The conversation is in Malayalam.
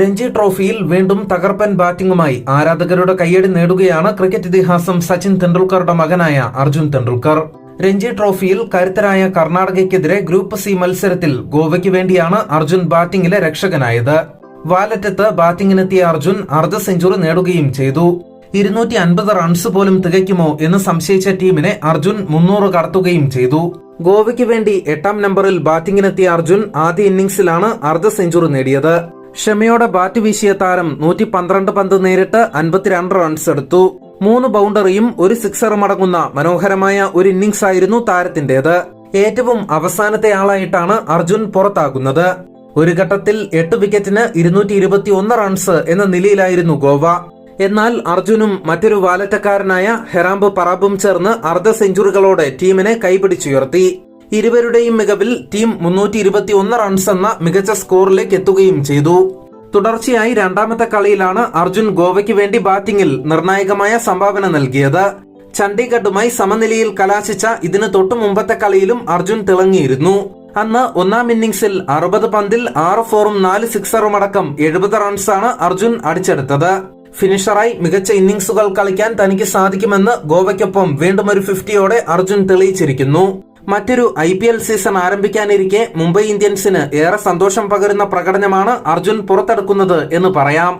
രഞ്ജി ട്രോഫിയിൽ വീണ്ടും തകർപ്പൻ ബാറ്റിംഗുമായി ആരാധകരുടെ കയ്യടി നേടുകയാണ് ക്രിക്കറ്റ് ഇതിഹാസം സച്ചിൻ തെണ്ടുൽക്കറുടെ മകനായ അർജുൻ തെണ്ടുൽക്കർ രഞ്ജി ട്രോഫിയിൽ കരുത്തരായ കർണാടകയ്ക്കെതിരെ ഗ്രൂപ്പ് സി മത്സരത്തിൽ ഗോവയ്ക്ക് വേണ്ടിയാണ് അർജുൻ ബാറ്റിംഗിലെ രക്ഷകനായത്. വാലറ്റത്ത് ബാറ്റിംഗിനെത്തിയ അർജുൻ അർദ്ധ സെഞ്ചുറി നേടുകയും ചെയ്തു. ഇരുന്നൂറ്റി അൻപത് റൺസ് പോലും തികയ്ക്കുമോ എന്ന് സംശയിച്ച ടീമിനെ അർജുൻ മുന്നൂറ് കടത്തുകയും ചെയ്തു. ഗോവയ്ക്ക് വേണ്ടി എട്ടാം നമ്പറിൽ ബാറ്റിംഗിനെത്തിയ അർജുൻ ആദ്യ ഇന്നിംഗ്സിലാണ് അർദ്ധ സെഞ്ചുറി നേടിയത്. ക്ഷമയോടെ ബാറ്റ് വീശിയ താരം നൂറ്റി പന്ത്രണ്ട് പന്ത് നേരിട്ട് അൻപത്തിരണ്ട് റൺസ് എടുത്തു. മൂന്ന് ബൗണ്ടറിയും ഒരു സിക്സറും അടങ്ങുന്ന മനോഹരമായ ഒരു ഇന്നിംഗ്സ് ആയിരുന്നു താരത്തിന്റേത്. ഏറ്റവും അവസാനത്തെ ആളായിട്ടാണ് അർജുൻ പുറത്താകുന്നത്. ഒരു ഘട്ടത്തിൽ എട്ട് വിക്കറ്റിന് ഇരുന്നൂറ്റി ഇരുപത്തി ഒന്ന് റൺസ് എന്ന നിലയിലായിരുന്നു ഗോവ. എന്നാൽ അർജുനും മറ്റൊരു വാലറ്റക്കാരനായ ഹെറാംബ് പറാബും ചേർന്ന് അർദ്ധ സെഞ്ചുറികളോടെ ടീമിനെ കൈപിടിച്ചുയർത്തി. ഇരുവരുടെയും മികവിൽ ടീം മുന്നൂറ്റി ഇരുപത്തി ഒന്ന് റൺസ് എന്ന മികച്ച സ്കോറിലേക്ക് എത്തുകയും ചെയ്തു. തുടർച്ചയായി രണ്ടാമത്തെ കളിയിലാണ് അർജുൻ ഗോവയ്ക്ക് വേണ്ടി ബാറ്റിംഗിൽ നിർണായകമായ സംഭാവന നൽകിയത്. ചണ്ഡീഗഡുമായി സമനിലയിൽ കലാശിച്ച ഇതിന് തൊട്ടു മുമ്പത്തെ കളിയിലും അർജുൻ തിളങ്ങിയിരുന്നു. അന്ന് ഒന്നാം ഇന്നിംഗ്സിൽ അറുപത് പന്തിൽ ആറ് ഫോറും നാല് സിക്സറും അടക്കം എഴുപത് റൺസാണ് അർജുൻ അടിച്ചെടുത്തത്. ഫിനിഷറായി മികച്ച ഇന്നിംഗ്സുകൾ കളിക്കാൻ തനിക്ക് സാധിക്കുമെന്ന് ഗോവയ്ക്കൊപ്പം വീണ്ടും ഒരു ഫിഫ്റ്റിയോടെ അർജുൻ തെളിയിച്ചിരിക്കുന്നു. മറ്റൊരു ഐ പി എൽ സീസൺ ആരംഭിക്കാനിരിക്കെ മുംബൈ ഇന്ത്യൻസിന് ഏറെ സന്തോഷം പകരുന്ന പ്രകടനമാണ് അർജുൻ പുറത്തെടുക്കുന്നത് എന്ന് പറയാം.